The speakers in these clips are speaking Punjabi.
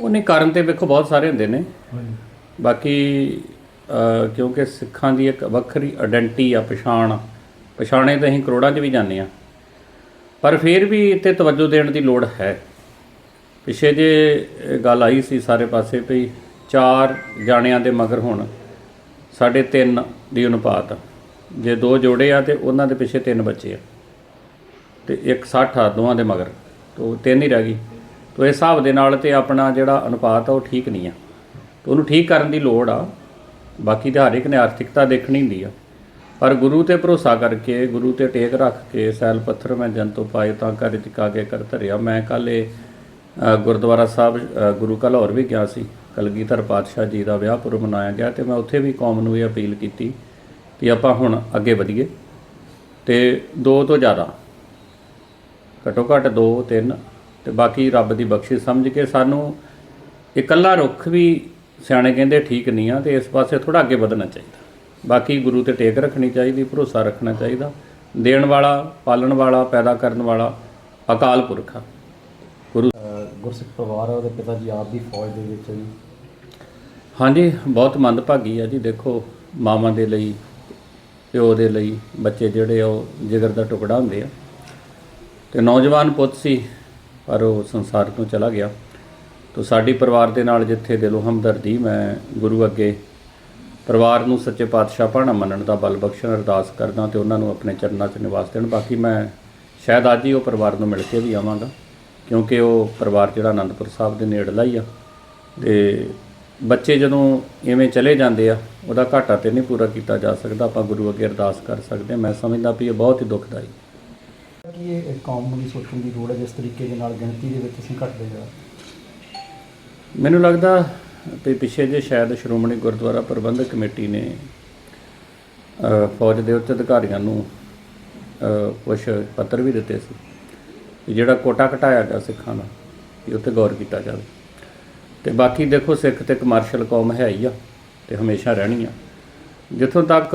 ਉਹਨੇ ਕਾਰਨ ਤੇ ਵੇਖੋ ਬਹੁਤ ਸਾਰੇ ਹੁੰਦੇ ਨੇ। ਹਾਂਜੀ। ਬਾਕੀ ਕਿਉਂਕਿ ਸਿੱਖਾਂ ਦੀ ਇੱਕ ਵੱਖਰੀ ਆਇਡੈਂਟੀ ਆ ਪਛਾਣ। ਪਛਾਣੇ ਤਾਂ ਅਸੀਂ ਕਰੋੜਾਂ 'ਚ ਵੀ ਜਾਂਦੇ ਆ ਪਰ ਫਿਰ ਵੀ ਇੱਥੇ ਤਵੱਜੋ ਦੇਣ ਦੀ ਲੋੜ ਹੈ। ਪਿਛੇ ਜੇ ਗੱਲ ਆਈ ਸੀ ਸਾਰੇ ਪਾਸੇ ਵੀ ਚਾਰ ਜਾਣਿਆਂ ਦੇ ਮਗਰ ਹੁਣ ਸਾਢੇ ਤਿੰਨ ਦੀ ਅਨੁਪਾਤ। ਜੇ ਦੋ ਜੋੜੇ ਆ ਤੇ ਉਹਨਾਂ ਦੇ ਪਿੱਛੇ ਤਿੰਨ ਬੱਚੇ ਆ। ਤੇ ਇੱਕ 60 ਆ ਦੋਵਾਂ ਦੇ ਮਗਰ। ਤੋ ਤਿੰਨ ਹੀ ਰਹਿ ਗਈ। ਤੋ ਇਸ ਹਿਸਾਬ ਦੇ ਨਾਲ ਤੇ ਆਪਣਾ ਜਿਹੜਾ ਅਨੁਪਾਤ ਆ ਉਹ ਠੀਕ ਨਹੀਂ ਆ। ਤੇ ਉਹਨੂੰ ਠੀਕ ਕਰਨ ਦੀ ਲੋੜ ਆ। ਬਾਕੀ ਤਾਂ ਹਰ ਇੱਕ ਨੇ ਆਰਥਿਕਤਾ ਦੇਖਣੀ ਹੁੰਦੀ ਆ। ਪਰ ਗੁਰੂ ਤੇ ਭਰੋਸਾ ਕਰਕੇ, ਗੁਰੂ ਤੇ ਟੇਕ ਰੱਖ ਕੇ, ਸੈਲ ਪੱਥਰ ਮੈਂ ਜਨ ਤੋਂ ਪਾਏ, ਤਾਂ ਕਰ ਚੁਕਾ ਕੇ ਕਰ ਧਰਿਆ। ਮੈਂ ਕੱਲ੍ਹ ਇਹ ਗੁਰਦੁਆਰਾ ਸਾਹਿਬ ਗੁਰੂ ਕਾ ਲਾਹੌਰ ਵੀ ਗਿਆ ਸੀ। ਕਲਗੀਧਰ ਪਾਤਸ਼ਾਹ ਜੀ ਦਾ ਵਿਆਹ ਪੁਰਬ ਮਨਾਇਆ ਗਿਆ ਤੇ ਮੈਂ ਉੱਥੇ ਵੀ ਕੌਮ ਨੂੰ ਇਹ ਅਪੀਲ ਕੀਤੀ ਕਿ ਆਪਾਂ ਹੁਣ ਅੱਗੇ ਵਧੀਏ। ਤੇ ਦੋ ਤੋਂ ਜ਼ਿਆਦਾ। ਘੱਟੋ ਘੱਟ 2 3 ਤੇ ਬਾਕੀ ਰੱਬ ਦੀ ਬਖਸ਼ਿਸ਼ ਸਮਝ ਕੇ ਸਾਨੂੰ ਇਕੱਲਾ ਰੁੱਖ ਵੀ ਸਿਆਣੇ ਕਹਿੰਦੇ ਠੀਕ ਨਹੀਂ ਆ ਤੇ ਇਸ ਪਾਸੇ ਥੋੜਾ ਅੱਗੇ ਵਧਣਾ ਚਾਹੀਦਾ। ਬਾਕੀ ਗੁਰੂ ਤੇ ਟੇਕ ਰੱਖਣੀ ਚਾਹੀਦੀ ਭਰੋਸਾ ਰੱਖਣਾ ਚਾਹੀਦਾ। ਦੇਣ ਵਾਲਾ ਪਾਲਣ ਵਾਲਾ ਪੈਦਾ ਕਰਨ ਵਾਲਾ ਅਕਾਲ ਪੁਰਖ ਆ। ਗੁਰੂ ਗੁਰਸਿੱਖ ਪਰਿਵਾਰ ਉਹਦੇ ਪਿਤਾ ਜੀ ਆਪ ਵੀ ਫੌਜ ਦੇ ਵਿੱਚ ਜੀ। ਹਾਂਜੀ ਬਹੁਤ ਮੰਦਭਾਗੀ ਆ ਜੀ ਦੇਖੋ ਮਾਵਾਂ ਦੇ ਲਈ ਪਿਓ ਦੇ ਲਈ ਬੱਚੇ ਜਿਹੜੇ ਆ ਉਹ ਜਿਗਰ ਦਾ ਟੁਕੜਾ ਹੁੰਦੇ ਆ। ਤੇ ਨੌਜਵਾਨ ਪੁੱਤ ਸੀ ਪਰ ਉਹ ਸੰਸਾਰ ਤੋਂ ਚਲਾ ਗਿਆ। ਤੋ ਸਾਡੀ ਪਰਿਵਾਰ ਦੇ ਨਾਲ ਜਿੱਥੇ ਦਿਲੋਂ ਹਮਦਰਦੀ, ਮੈਂ ਗੁਰੂ ਅੱਗੇ ਪਰਿਵਾਰ ਨੂੰ ਸੱਚੇ ਪਾਤਸ਼ਾਹ ਭਾਣਾ ਮੰਨਣ ਦਾ ਬਲ ਬਖਸ਼ਣ ਅਰਦਾਸ ਕਰਦਾ ਤੇ ਉਹਨਾਂ ਨੂੰ ਆਪਣੇ ਚਰਨਾਂ 'ਚ ਨਿਵਾਸ ਦੇਣ। ਬਾਕੀ ਮੈਂ ਸ਼ਾਇਦ ਅੱਜ ਹੀ ਉਹ ਪਰਿਵਾਰ ਨੂੰ ਮਿਲ ਕੇ ਵੀ ਆਵਾਂਗਾ, ਕਿਉਂਕਿ ਉਹ ਪਰਿਵਾਰ ਜਿਹੜਾ ਆਨੰਦਪੁਰ ਸਾਹਿਬ ਦੇ ਨੇੜਲਾ ਹੀ ਆ। ਤੇ ਬੱਚੇ ਜਦੋਂ ਇਵੇਂ ਚਲੇ ਜਾਂਦੇ ਆ, ਉਹਦਾ ਘਾਟਾ ਤੇ ਨਹੀਂ ਪੂਰਾ ਕੀਤਾ ਜਾ ਸਕਦਾ। ਆਪਾਂ ਗੁਰੂ ਅੱਗੇ ਅਰਦਾਸ ਕਰ ਸਕਦੇ ਮੈਂ ਸਮਝਦਾ ਵੀ ਇਹ ਬਹੁਤ ਹੀ ਦੁਖਦਾਈ ਕਿ ਇਹ ਕੌਮ ਨੂੰ ਵੀ ਸੋਚਣ ਦੀ ਲੋੜ ਹੈ ਜਿਸ ਤਰੀਕੇ ਦੇ ਨਾਲ ਗਿਣਤੀ ਦੇ ਵਿੱਚ ਅਸੀਂ ਘਟਦੇ ਜਾ ਮੈਨੂੰ ਲੱਗਦਾ ਵੀ ਪਿੱਛੇ ਜੇ ਸ਼ਾਇਦ ਸ਼੍ਰੋਮਣੀ ਗੁਰਦੁਆਰਾ ਪ੍ਰਬੰਧਕ ਕਮੇਟੀ ਨੇ ਫੌਜ ਦੇ ਉੱਚ ਅਧਿਕਾਰੀਆਂ ਨੂੰ ਕੁਝ ਪੱਤਰ ਵੀ ਦਿੱਤੇ ਸੀ ਵੀ ਜਿਹੜਾ ਕੋਟਾ ਘਟਾਇਆ ਗਿਆ ਸਿੱਖਾਂ ਦਾ, ਵੀ ਉੱਤੇ ਗੌਰ ਕੀਤਾ ਜਾਵੇ। ਤੇ ਬਾਕੀ ਦੇਖੋ ਸਿੱਖ ਤੇ ਕਮਰਸ਼ਲ ਕੌਮ ਹੈ ਹੀ ਆ ਤੇ ਹਮੇਸ਼ਾ ਰਹਿਣੀ ਆ। ਜਿੱਥੋਂ ਤੱਕ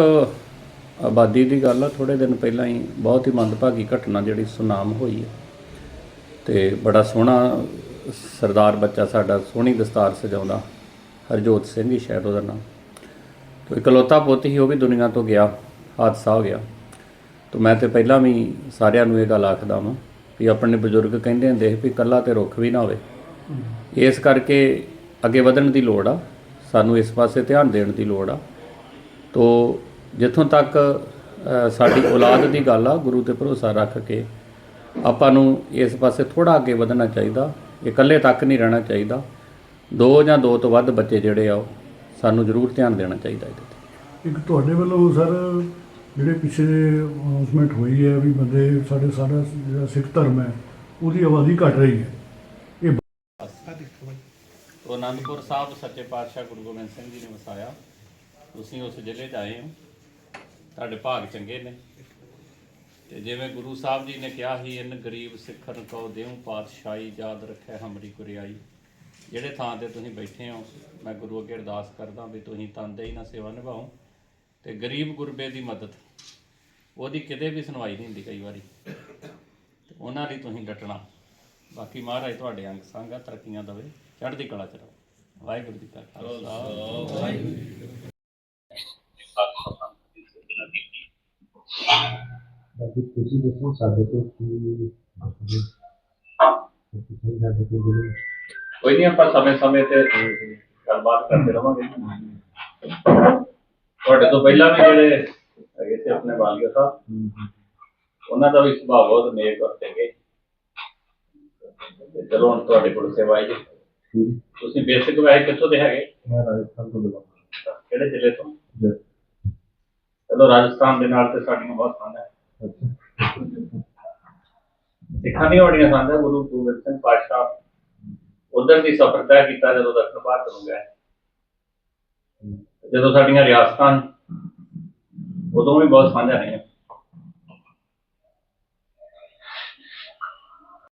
ਆਬਾਦੀ ਦੀ ਗੱਲ ਆ ਥੋੜੇ ਦਿਨ ਪਹਿਲਾਂ ਹੀ ਬਹੁਤ ਹੀ ਮੰਦਭਾਗੀ ਘਟਨਾ ਜਿਹੜੀ ਸੁਨਾਮ ਹੋਈ ਹੈ ਤੇ ਬੜਾ ਸੋਹਣਾ ਸਰਦਾਰ ਬੱਚਾ ਸਾਡਾ, ਸੋਹਣੀ ਦਸਤਾਰ ਸਜਾਉਂਦਾ, ਹਰਜੋਤ ਸਿੰਘ ਹੀ ਸ਼ਾਇਦ ਉਹਦਾ ਨਾਮ। ਤੋ ਇਕਲੌਤਾ ਪੁੱਤ ਹੀ ਉਹ ਵੀ ਦੁਨੀਆ ਤੋਂ ਗਿਆ, ਹਾਦਸਾ ਹੋ ਗਿਆ। ਤੋ ਮੈਂ ਤੇ ਪਹਿਲਾਂ ਵੀ ਸਾਰਿਆਂ ਨੂੰ ਇਹ ਗੱਲ ਆਖਦਾ ਵਾਂ ਵੀ ਆਪਣੇ ਬਜ਼ੁਰਗ ਕਹਿੰਦੇ ਹੁੰਦੇ ਸੀ ਵੀ ਕੱਲਾ ਤੇ ਰੁੱਖ ਵੀ ਨਾ ਹੋਵੇ। ਇਸ ਕਰਕੇ ਅੱਗੇ ਵਧਣ ਦੀ ਲੋੜ ਆ, ਸਾਨੂੰ ਇਸ ਪਾਸੇ ਧਿਆਨ ਦੇਣ ਦੀ ਲੋੜ ਆ। ਤੋ ਜਿੱਥੋਂ ਤੱਕ ਸਾਡੀ ਔਲਾਦ ਦੀ ਗੱਲ ਆ ਗੁਰੂ ਤੇ ਭਰੋਸਾ ਰੱਖ ਕੇ ਆਪਾਂ ਨੂੰ ਇਸ ਪਾਸੇ ਥੋੜਾ ਅੱਗੇ ਵਧਣਾ ਚਾਹੀਦਾ ਇਕੱਲੇ ਤੱਕ ਨਹੀਂ ਰਹਿਣਾ ਚਾਹੀਦਾ। ਦੋ ਜਾਂ ਦੋ ਤੋਂ ਵੱਧ ਬੱਚੇ ਜਿਹੜੇ ਆ ਉਹ ਸਾਨੂੰ ਜ਼ਰੂਰ ਧਿਆਨ ਦੇਣਾ ਚਾਹੀਦਾ ਇਹਦੇ ਤੇ। ਇੱਕ ਤੁਹਾਡੇ ਵੱਲੋਂ ਸਰ ਜਿਹੜੇ ਪਿੱਛੇ ਅਨਾਉਂਸਮੈਂਟ ਹੋਈ ਹੈ ਵੀ ਬੰਦੇ ਸਾਡੇ ਸਾਡਾ ਜਿਹੜਾ ਸਿੱਖ ਧਰਮ ਹੈ ਉਹਦੀ ਆਬਾਦੀ ਘਟ ਰਹੀ ਹੈ। ਇਹ ਤੋ ਆਨੰਦਪੁਰ ਸਾਹਿਬ ਸੱਚੇ ਪਾਤਸ਼ਾਹ ਗੁਰੂ ਗੋਬਿੰਦ ਸਿੰਘ ਜੀ ਨੇ ਵਸਾਇਆ। ਤੁਸੀਂ ਉਸ ਜ਼ਿਲ੍ਹੇ 'ਚ ਆਏ ਹੋ। ਤੁਹਾਡੇ ਭਾਗ ਚੰਗੇ ਨੇ। ਤੇ ਜਿਵੇਂ ਗੁਰੂ ਸਾਹਿਬ ਜੀ ਨੇ ਕਿਹਾ ਸੀ, ਇਨ ਗਰੀਬ ਸਿੱਖਨ ਕੋ ਦੇਉ ਪਾਤਸ਼ਾਹੀ, ਯਾਦ ਰੱਖੈ ਹਮਰੀ ਕੁਰਿਆਈ। ਜਿਹੜੇ ਥਾਂ ਤੇ ਤੁਸੀਂ ਬੈਠੇ ਹੋ, ਮੈਂ ਗੁਰੂ ਅੱਗੇ ਅਰਦਾਸ ਕਰਦਾ ਵੀ ਤੁਸੀਂ ਤਨਦੇਹੀ ਨਾਲ ਸੇਵਾ ਨਿਭਾਓ। ਤੇ ਗਰੀਬ ਗੁਰਬੇ ਦੀ ਮਦਦ, ਉਹਦੀ ਕਿਤੇ ਵੀ ਸੁਣਵਾਈ ਨਹੀਂ ਹੁੰਦੀ ਕਈ ਵਾਰੀ। ਤੇ ਉਹਨਾਂ ਲਈ ਤੁਸੀਂ ਡਟਣਾ। ਬਾਕੀ ਮਹਾਰਾਜ ਤੁਹਾਡੇ ਅੰਗ ਸੰਗ ਆ, ਤਰੱਕੀਆਂ ਦੇਵੇ, ਚੜ੍ਹਦੀ ਕਲਾ ਚ ਰਹੋ। ਵਾਹਿਗੁਰੂ ਜੀ ਕਾ ਖਾਲਸਾ। ਬਾਕੀ ਤੁਸੀਂ ਦੱਸੋ ਸਾਡੇ ਤੋਂ ਕੀ ਕੋਈ ਨਹੀਂ ਆਪਾਂ ਸਮੇਂ ਸਮੇਂ ਤੇ ਗੱਲਬਾਤ ਕਰਦੇ ਰਵਾਂਗੇ। ਤੁਹਾਡੇ ਤੋਂ ਪਹਿਲਾਂ ਵੀ ਜਿਹੜੇ ਹੈਗੇ ਸੀ ਆਪਣੇ ਵਾਲੀਆ ਸਾਹਿਬ ਉਹਨਾਂ ਦਾ ਵੀ ਸੁਭਾਅ ਬਹੁਤ ਨੇਕ ਔਰ ਚੰਗੇ ਤੇ ਚਲੋ ਹੁਣ ਤੁਹਾਡੇ ਕੋਲ ਸੇਵਾ ਤੁਸੀਂ ਬੇਸਿਕ ਵੈਸੇ ਕਿੱਥੋਂ ਦੇ ਹੈਗੇ? ਮੈਂ ਰਾਜਸਥਾਨ ਤੋਂ ਬੁਲਾਉਂਦਾ ਕਿਹੜੇ ਜ਼ਿਲ੍ਹੇ ਤੋਂ? ਜੀ ਚਲੋ ਰਾਜਸਥਾਨ ਦੇ ਨਾਲ ਤੇ ਸਾਡੀਆਂ ਬਹੁਤ ਸਾਂਝਾਂ ਹੈ ਸਿੱਖਾਂ ਦੀਆਂ ਬੜੀਆਂ ਸਾਂਝਾਂ ਗੁਰੂ ਗੋਬਿੰਦ ਸਿੰਘ ਪਾਤਸ਼ਾਹ ਉਧਰ ਦੀ ਸਫ਼ਰ ਤੈਅ ਕੀਤਾ ਜਦੋਂ ਦੱਖਣ ਭਾਰਤ ਨੂੰ ਗਏ ਜਦੋਂ ਸਾਡੀਆਂ ਰਿਆਸਤਾਂ ਸੀ, ਉਦੋਂ ਵੀ ਬਹੁਤ ਸਾਂਝਾ ਰਹੀਆਂ